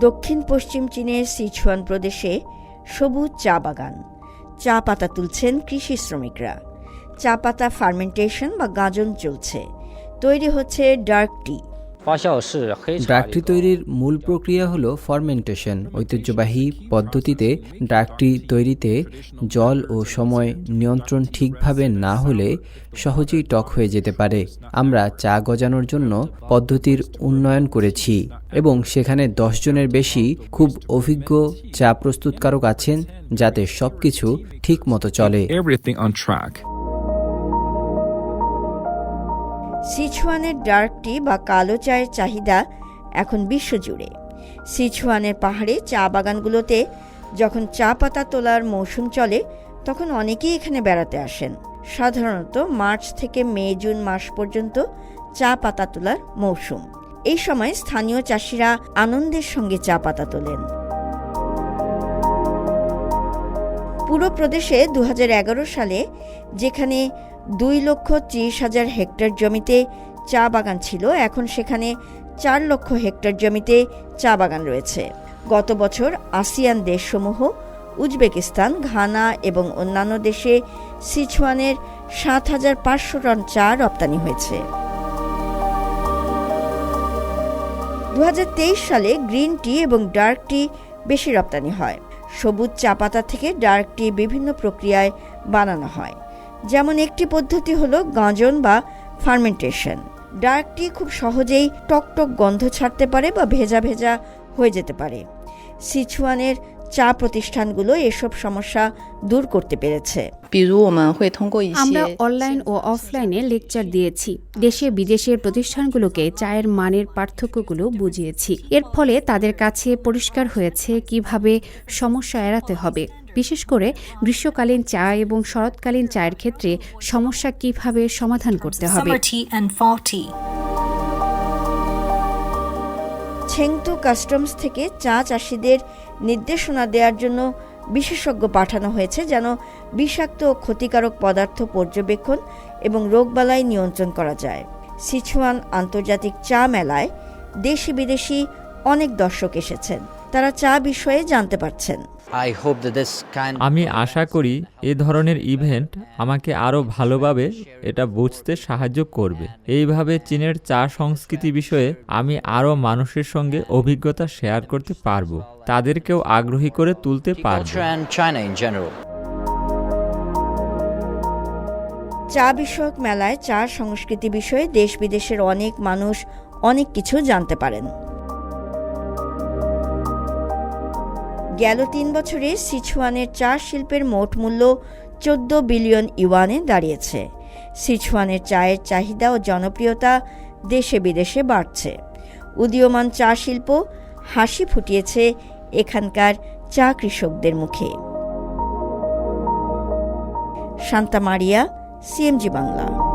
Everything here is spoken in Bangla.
দক্ষিণ পশ্চিম চীনের সিচুয়ান প্রদেশে সবুজ চা বাগান। চা পাতা তুলছেন কৃষি শ্রমিকরা। চা পাতা ফার্মেন্টেশন বা গাজন চলছে। তৈরি হচ্ছে ডার্ক টি। ড্রাগটি তৈরির মূল প্রক্রিয়া হলো ফার্মেন্টেশন ঐতিহ্যবাহী পদ্ধতিতে ড্রাগটি তৈরিতে জল ও সময় নিয়ন্ত্রণ ঠিকভাবে না হলে সহজেই টক হয়ে যেতে পারে। আমরা চা গজানোর জন্য পদ্ধতির উন্নয়ন করেছি এবং সেখানে দশ জনের বেশি খুব অভিজ্ঞ চা প্রস্তুতকারক আছেন যাতে সবকিছু ঠিক মতো চলে সিচুয়ানের ডার্ক টি বা কালো চায়ের চাহিদা এখন বিশ্বজুড়ে। সিচুয়ানের পাহাড়ে চা বাগানগুলোতে যখন চা পাতা তোলার মৌসুম চলে, তখন অনেকেই এখানে বেড়াতে আসেন। সাধারণত মার্চ থেকে মে, জুন মাস পর্যন্ত চা পাতা তোলার মৌসুম। এই সময় স্থানীয় চাষিরা আনন্দের সঙ্গে চা পাতা তোলেন। পুরো প্রদেশে দু হাজার এগারো সালে যেখানে দুই লক্ষ ত্রিশ হাজার হেক্টর জমিতে চা বাগান ছিল। এখন সেখানে চার লক্ষ হেক্টর জমিতে চা বাগান রয়েছে। গত বছর আসিয়ান দেশসমূহ, উজবেকিস্তান, ঘানা এবং অন্যান্য দেশে সিচুয়ানের সাত হাজার পাঁচশো টন চা রপ্তানি হয়েছে। দু হাজার তেইশ সালে গ্রিন টি এবং ডার্ক টি বেশি রপ্তানি হয়। সবুজ চা পাতা থেকে ডার্ক টি বিভিন্ন প্রক্রিয়ায় বানানো হয়। যেমন একটি পদ্ধতি হলো গাঁজন বা ফার্মেন্টেশন। ডার্কটি খুব সহজেই টকটক গন্ধ ছাড়তে পারে বা ভেজা ভেজা হয়ে যেতে পারে। সিচুয়ানের চা প্রতিষ্ঠানগুলো এসব সমস্যা দূর করতে পেরেছে। আমরা অনলাইন ও অফলাইনে লেকচার দিয়েছি। দেশে বিদেশের প্রতিষ্ঠানগুলোকে চায়ের মানের পার্থক্যগুলো বুঝিয়েছি। এর ফলে তাদের কাছে পরিষ্কার হয়েছে কীভাবে সমস্যা এড়াতে হবে। বিশেষ করে গ্রীষ্মকালীন চা এবং শরৎকালীন চায়ের ক্ষেত্রে সমস্যা কীভাবে সমাধান করতে হবে? ছেংতু কাস্টমস থেকে চা চাষিদের নির্দেশনা দেওয়ার জন্য বিশেষজ্ঞ পাঠানো হয়েছে যেন বিষাক্ত ও ক্ষতিকারক পদার্থ পর্যবেক্ষণ এবং রোগবালাই নিয়ন্ত্রণ করা যায়। সিচুয়ান আন্তর্জাতিক চা মেলায় দেশি বিদেশি অনেক দর্শক এসেছেন। তারা চা বিষয়ে জানতে পারছেন। I hope that this kind আমি আশা করি এ ধরনের ইভেন্ট আমাকে আরও ভালোভাবে এটা বুঝতে সাহায্য করবে। এইভাবে চীনের চা সংস্কৃতি বিষয়ে আমি আরও মানুষের সঙ্গে অভিজ্ঞতা শেয়ার করতে পারব। তাদেরকেও আগ্রহী করে তুলতে পারব। চা বিষয়ক মেলায় চা সংস্কৃতি বিষয়ে দেশ বিদেশের অনেক মানুষ অনেক কিছু জানতে পারেন। গেল তিন বছরে সিচুয়ানের চা শিল্পের মোট মূল্য চোদ্দ বিলিয়ন ইউয়ানে দাঁড়িয়েছে। সিচুয়ানের চায়ের চাহিদা ও জনপ্রিয়তা দেশে বিদেশে বাড়ছে। উদীয়মান চা শিল্প হাসি ফুটিয়েছে এখানকার চা কৃষকদের মুখে। শান্তা মারিয়া, সিএমজি বাংলা।